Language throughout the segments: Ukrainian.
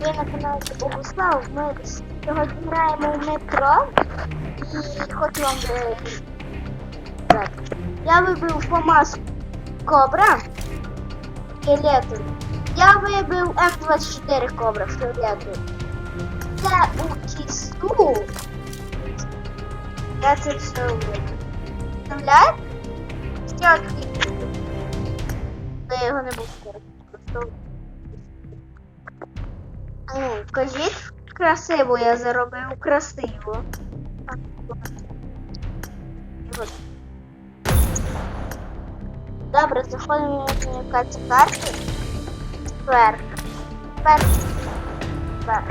Ви на каналі Богослав. Ми сьогодні граємо в метро і хочу вам е, сказати. Я вибив ФАМАС Кобра фіолетовий. Я вибив М24 Кобра фіолетовий. Це у кісту. Я це все вибив. Представляєте? Ще. Я його не буду використовувати. Ну, кажіть, красиво я заробив, красиво. Добре, заходимо в якась карти. Сверх. Сверх. Сверх.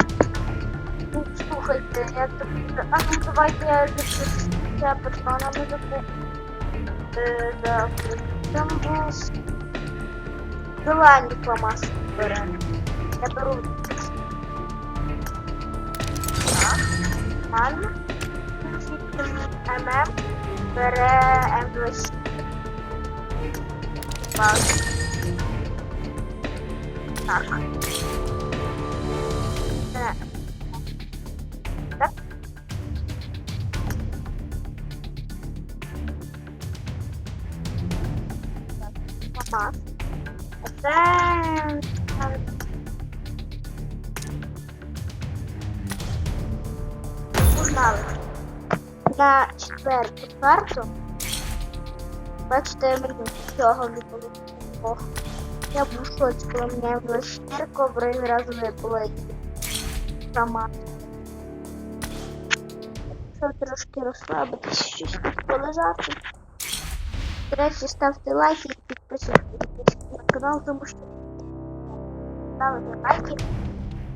Ну, слухайте, я тут... А ну давайте я запишу патронами таку. Е, да. Там був... Фломаси беремо. Я беру. Нормально. ММ бере М2. Так. Погнали. На четверту карту. Бачите, мені нічого не було. Я був шоці, коли мене було 4 кобри і разу випало і сама. Щоб трошки розслабитися, щось тут полежати. До речі, ставте лайки і підписуйтесь на канал, тому що ставите лайки,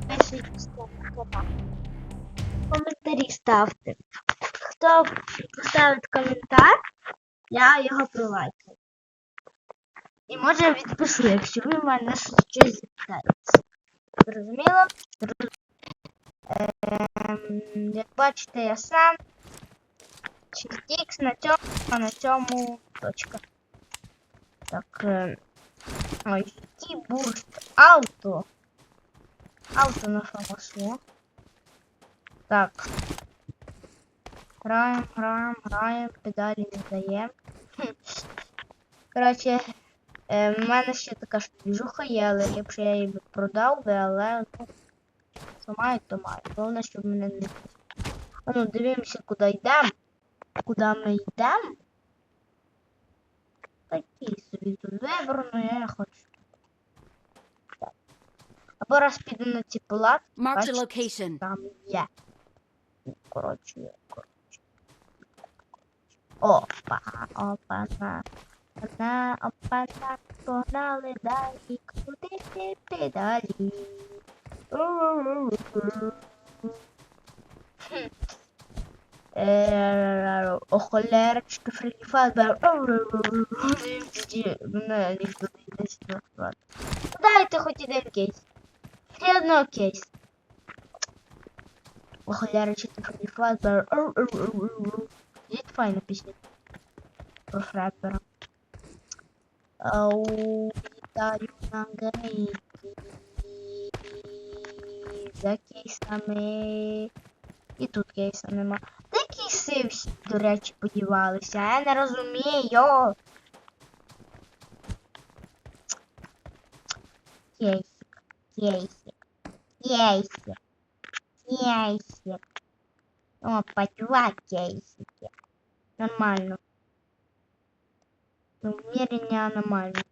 підписуйтесь на канал. Коментарі ставте. Хто поставить коментар, я його пролайкаю. І може відпишу, якщо ви мене щось запитаєте. Зрозуміло? Ем, як бачите, я сам 6х на цьому, а на цьому точка. Так. Е, ой, який буст. Ауто. Ауто на фамасу. Так. Граємо, граємо, граємо, педалі не даємо. Коротше, е, в мене ще така ж двіжуха є, але якщо я її продав би, але ну, що маю, то маю. Головне, щоб мене не. А ну, дивимося, куди йдемо. Куди ми йдемо? Такий собі тут вибрано, я хочу. Так. Або раз піду на ці палатки, бачите, там є. Ну, Коротше. Опа, опа, на. На, опа, на, погнали далі, крутити педалі. Хм. Е, О, холерочка, Фредді Фазбер. Мене ніхто не. Ну, Дайте хоч один кейс. Ще одного кейс. О, холерочка, Фредді Фазбер. Є файна пісня. Про Фредбера. Ау, вітаю на грейті. За кейсами. І тут кейса нема. Де кейси всі, до речі, подівалися? Я не розумію. Кейсик, кейсик, кейсик, кейсик. Опа, два кейсики. Нормально. Ну, умерение нормально.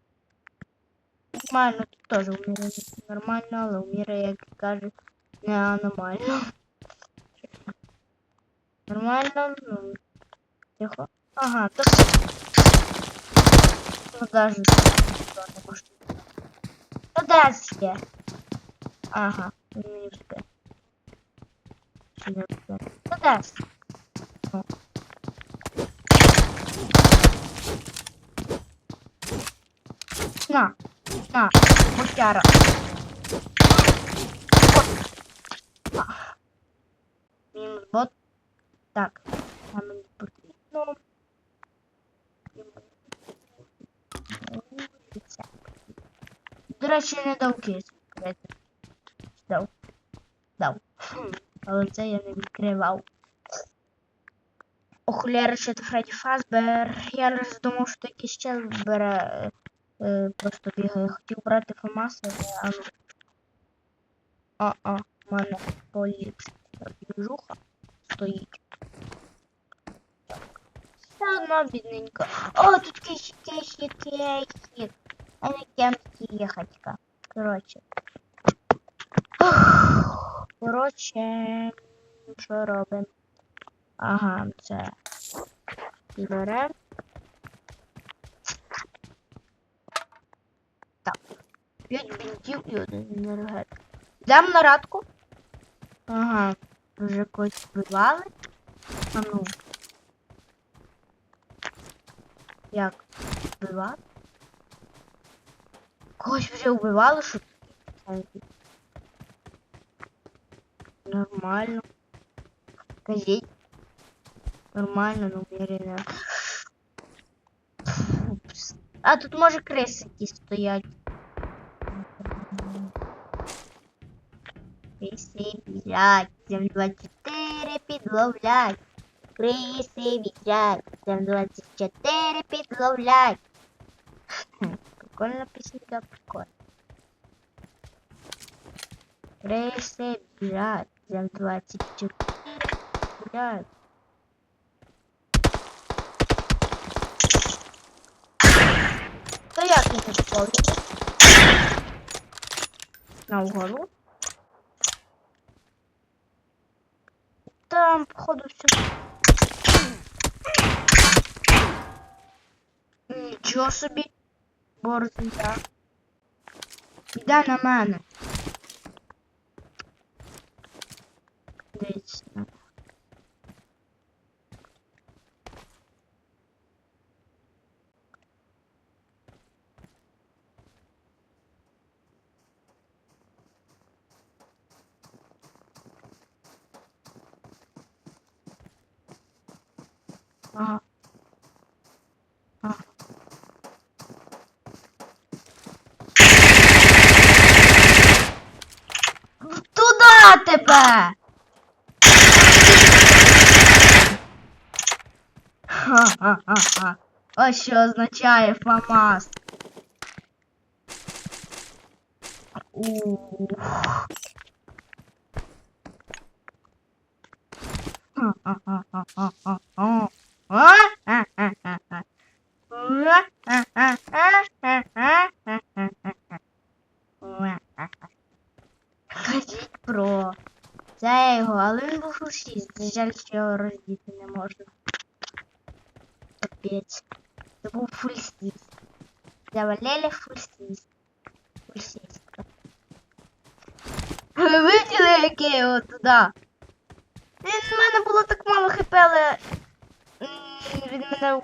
Нормально, тут тоже умерение нормально, але умерение, як кажуть, не аномально. Нормально, ну, тихо. Ага, то... Ну, даже что не может. Ну, да, все. Ага, не успел. Не успел. Ну, да, Ну. На, на, мутяра. Мінус бот. Так, нам не потрібно. До речі, не дав кейс. Дав. Дав. Хм, Але це я не відкривав. Охуляри, що це Фредді Фазбер. Я раз думав, що якийсь час бере. е, просто бігає. Хотів брати Фомаса, але а ну. А-а, в мене поліпс. Движуха стоїть. Все одно бідненько. О, тут кейсі, кейсі, кейсі. А не кемські їхатька. Коротше. Коротше, що робимо? Ага, це беремо. Так. П'ять бінтів і один енергетик. Йдемо на радку. Ага, вже когось вбивали. А ну. Як? Вбивали? Когось вже вбивали, що? Нормально. Кажіть. Нормально, ну уверенно. Упс. А тут може крисики стоять. Криси біжать, зем 24 підловлять. Криси біжать, зем 24 підловлять. Хм, Прикольна пісенька, прикольна. Криси біжать, зем 24 біжать. То як не заповнити? На углу. Там, походу, все. Нічого собі. Борзня. Іде на мене. Ага. Ага. Туда тебе! Ха-ха-ха-ха. Ось що означає ФАМАС. Ха-ха-ха-ха-ха-ха. А-ха-ха-ха-ха. Кажіть про це його, але він був фашист. Жаль, що його роздіти не можна. Капець. Це був фульсіст. Завалили фульсіст. Фульсістка. Ви виділи, яке його туди? Він в мене було так мало хп, але м, він мене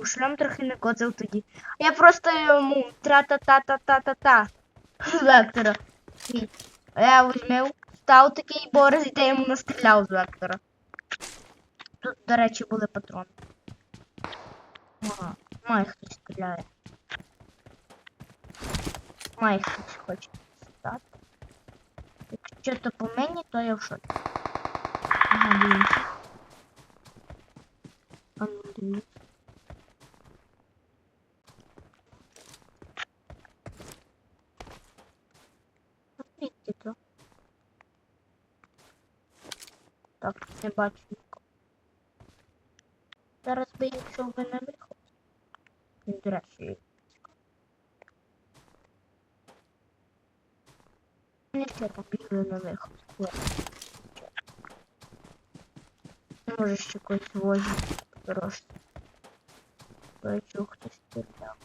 у шлем трохи не коцав тоді. Я просто йому тра-та-та-та-та-та-та. Вектора. І Я візьмив, став такий борз, і я йому настріляв з вектора. Тут, до речі, були патрони. Ага, має хтось стріляє. Має хтось хоче стати. Якщо то по мені, то я в шоці. Ага, дивіться. Звідки то? Так, не бачу нікого. Зараз би якщо ви на виход. Він, до речі, не все побігли на виход. Може ще когось возить дорожче. Бачу, хтось стріляв.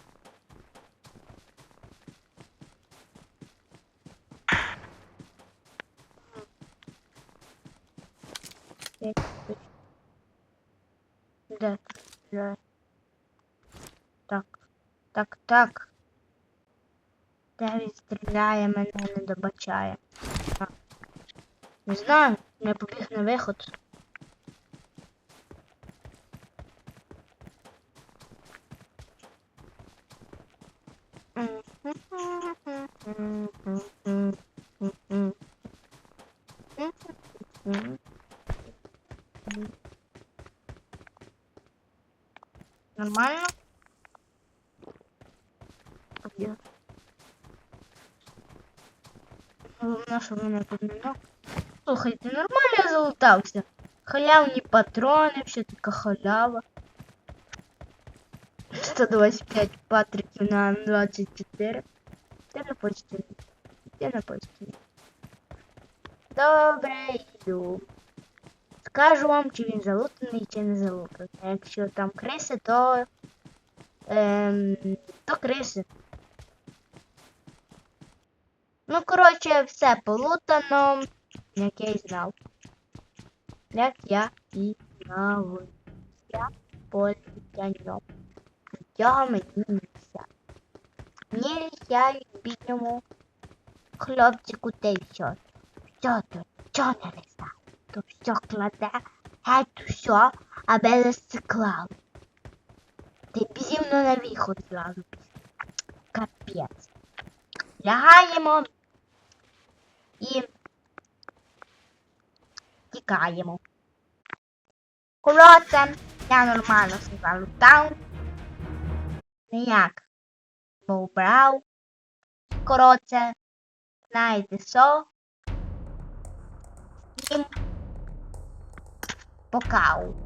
Тут стріляє? Так, так, так. Де він стріляє, мене не добачає. Так. Не знаю, я побіг на виход. Нормально? Где? Ну, наше время подминок. Слухай, ты нормально залутался? Халявні патрони, все така халява. 125 патриків на 24. Ти на почті. Ти на почті. Добре, йду. Скажу вам, чи він залутаний, чи не залутаний. А Якщо там криси, то. Ем, то криси. Ну, коротше, все полутано, як я і знав. Як я і знав. Я політяньо. Нічого мені нельзя. Нельзя бідному хлопчику й все. То, чого не нельзя. То все кладе, геть все, аби не склав. Ти б зі на виход зразу. Капець. Лягаємо і тікаємо. Коротше, я нормально все залутав. Ніяк. Бо брав. コロちゃん、ないでしょ？ボカオ。